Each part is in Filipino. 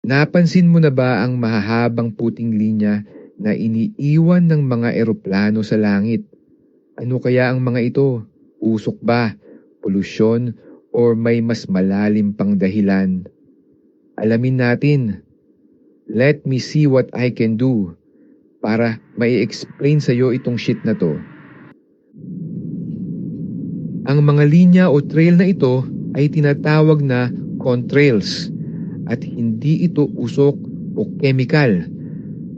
Napansin mo na ba ang mahahabang puting linya na iniiwan ng mga eroplano sa langit? Ano kaya ang mga ito? Usok ba? Polusyon? Or may mas malalim pang dahilan? Alamin natin. Let me see what I can do para mai-explain sa iyo itong shit na to. Ang mga linya o trail na ito ay tinatawag na contrails at hindi ito usok o chemical,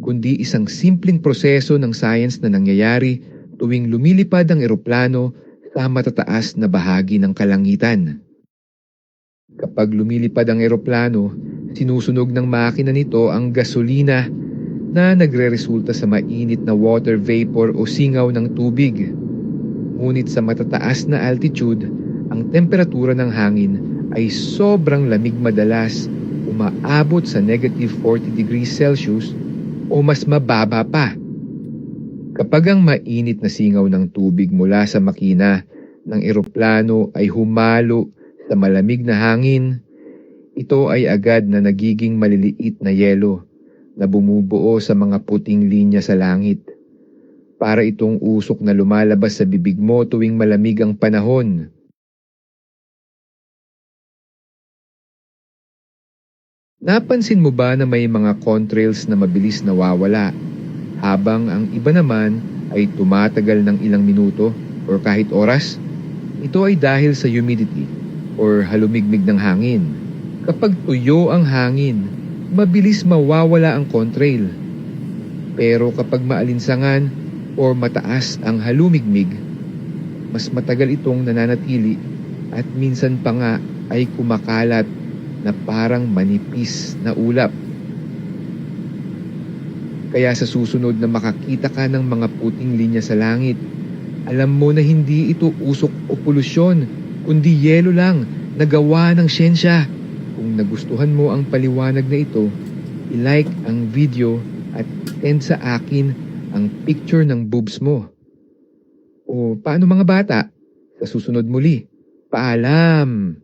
kundi isang simpleng proseso ng science na nangyayari tuwing lumilipad ang eroplano sa matataas na bahagi ng kalangitan. Kapag lumilipad ang eroplano, sinusunog ng makina nito ang gasolina na nagre-resulta sa mainit na water vapor o singaw ng tubig. Ngunit sa matataas na altitude, ang temperatura ng hangin ay sobrang lamig madalas, umaabot sa negative 40 degrees Celsius o mas mababa pa. Kapag ang mainit na singaw ng tubig mula sa makina ng eroplano ay humalo sa malamig na hangin, ito ay agad na nagiging maliliit na yelo na bumubuo sa mga puting linya sa langit. Para itong usok na lumalabas sa bibig mo tuwing malamig ang panahon. Napansin mo ba na may mga contrails na mabilis nawawala habang ang iba naman ay tumatagal ng ilang minuto or kahit oras? Ito ay dahil sa humidity or halumigmig ng hangin. Kapag tuyo ang hangin, mabilis mawawala ang contrail. Pero kapag maalinsangan or mataas ang halumigmig, mas matagal itong nananatili at minsan pa nga ay kumakalat na parang manipis na ulap. Kaya sa susunod na makakita ka ng mga puting linya sa langit, alam mo na hindi ito usok o polusyon, kundi yelo lang na gawa ng siyensya. Kung nagustuhan mo ang paliwanag na ito, i-like ang video at send sa akin ang picture ng boobs mo. O paano mga bata? Sa susunod muli, paalam!